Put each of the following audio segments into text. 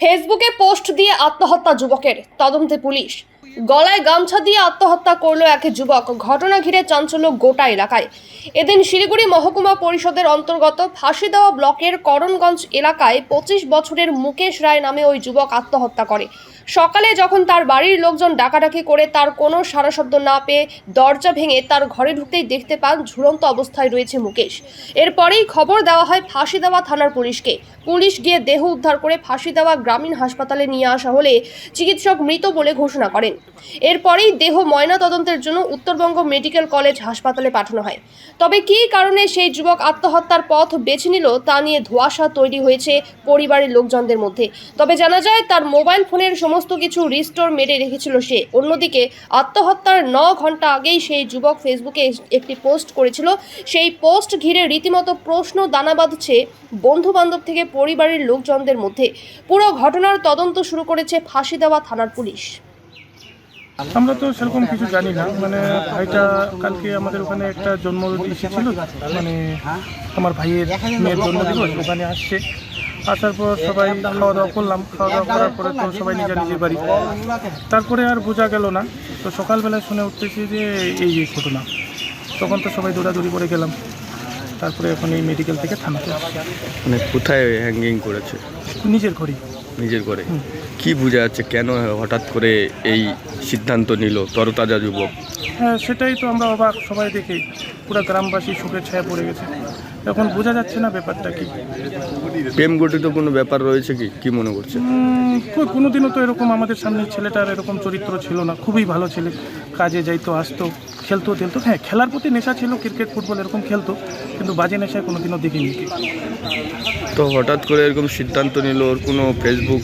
ফেসবুকে পোস্ট দিয়ে আত্মহত্যা যুবকের। তদন্তে পুলিশ গলায় গামছা দিয়ে আত্মহত্যা করল এক যুবক। ঘটনা ঘিরে চাঞ্চল্য গোটা এলাকায়। এদিন শিলিগুড়ি মহকুমা পরিষদের অন্তর্গত ফাঁসি দেওয়া ব্লকের করণগঞ্জ এলাকায় পঁচিশ বছরের মুকেশ রায় নামে ওই যুবক আত্মহত্যা করে। সকালে যখন তার বাড়ির লোকজন ডাকাডাকি করে তার কোনো সারা শব্দ না পেয়ে দরজা ভেঙে তার ঘরে ঢুকতেই দেখতে পান ঝুলন্ত অবস্থায় রয়েছে মুকেশ। এরপরেই খবর দেওয়া হয় ফাঁসি দেওয়া থানার পুলিশকে। পুলিশ গিয়ে দেহ উদ্ধার করে ফাঁসি দেওয়া গ্রামীণ হাসপাতালে নিয়ে আসা হলে চিকিৎসক মৃত বলে ঘোষণা করেন। এরপরেই দেহ ময়না তদন্তের জন্য উত্তরবঙ্গ মেডিকেল কলেজ হাসপাতালে পাঠানো হয়। তবে কী কারণে সেই যুবক আত্মহত্যার পথ বেছে নিল তা নিয়ে ধোঁয়াশা তৈরি হয়েছে পরিবারের লোকজনদের মধ্যে। তবে জানা যায়, তার মোবাইল ফোনের সমস্ত কিছু রিস্টোর মেরে রেখেছিল সে। অন্যদিকে আত্মহত্যার ন ঘণ্টা আগেই সেই যুবক ফেসবুকে একটি পোস্ট করেছিল। সেই পোস্ট ঘিরে রীতিমতো প্রশ্ন দানা বাঁধছে বন্ধু বান্ধব থেকে পরিবারের লোকজনদের মধ্যে। পুরো ঘটনার তদন্ত শুরু করেছে ফাঁসি দেওয়া থানার পুলিশ। আমরা তো সেরকম কিছু জানি না। মানে ভাইটা কালকে আমাদের ওখানে একটা জন্মদিন এসেছিল। মানে আমার ভাইয়ের মেয়ের জন্মদিন ওখানে আসছে। আসার পর সবাই খাওয়া দাওয়া করলাম। খাওয়া দাওয়া করার পরে তো সবাই নিজের নিজের বাড়ি। তারপরে আর বোঝা গেল না। তো সকালবেলায় শুনে উঠতেছি যে এই এই ঘটনা। তখন তো সবাই দৌড়াদৌড়ি করে গেলাম। তারপরে এখন এই মেডিকেল থেকে থানাতে মানে কোথায় হ্যাঙ্গিং করেছে? নিজের ঘরেই। নিজের করে কি বোঝা যাচ্ছে কেন হঠাৎ করে এই সিদ্ধান্ত নিল তরতাজা যুবক? হ্যাঁ সেটাই তো আমরা অবাক সবাই দেখে। পুরো গ্রামবাসী সুখের ছায়া পড়ে গেছে। এখন বোঝা যাচ্ছে না ব্যাপারটা কি। প্রেম গঠিত কোনো ব্যাপার রয়েছে কি? কি মনে করছে? কোনোদিনও তো এরকম আমাদের সামনে ছেলেটার এরকম চরিত্র ছিল না। খুবই ভালো ছেলে। কাজে যাইতো আসতো খেলতো টেলতো। হ্যাঁ খেলার প্রতি নেশা ছিল ক্রিকেট ফুটবল এরকম খেলতো কিন্তু বাজে নেশায় কোনোদিনও দেখিনি। তো হঠাৎ করে এরকম সিদ্ধান্ত নিল ওর কোনো ফেসবুক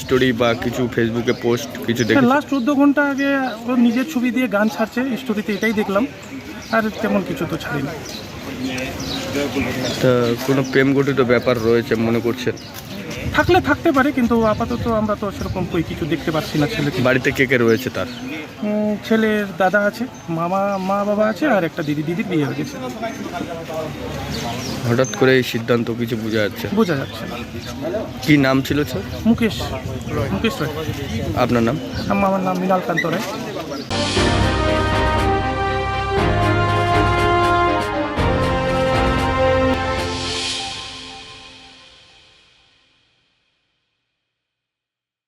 স্টোরি বা কিছু ফেসবুকে পোস্ট কিছু দেখে লাস্ট চোদ্দ ঘণ্টা আগে ওর নিজের ছবি দিয়ে গান ছাড়ছে স্টোরিতে এটাই দেখলাম আর তেমন কিছু তো ছাড়িনি। তা কোনো প্রেম গঠিত ব্যাপার রয়েছে মনে করছেন? থাকলে থাকতে পারে কিন্তু আপাতত আমরা তো সেরকম কই কিছু দেখতে পাচ্ছি না ছেলেকে। বাড়িতে কে কে রয়েছে তার? ছেলের দাদা আছে মামা মা বাবা আছে আর একটা দিদি। দিদির বিয়ে হয়ে গেছে। হঠাৎ করে এই সিদ্ধান্ত কিছু বোঝা যাচ্ছে? বোঝা যাচ্ছে। না। কি নাম ছিল স্যার? মুকেশ মুকেশ রায়। আপনার নাম? আমার নাম মৃণাল কান্ত রায়।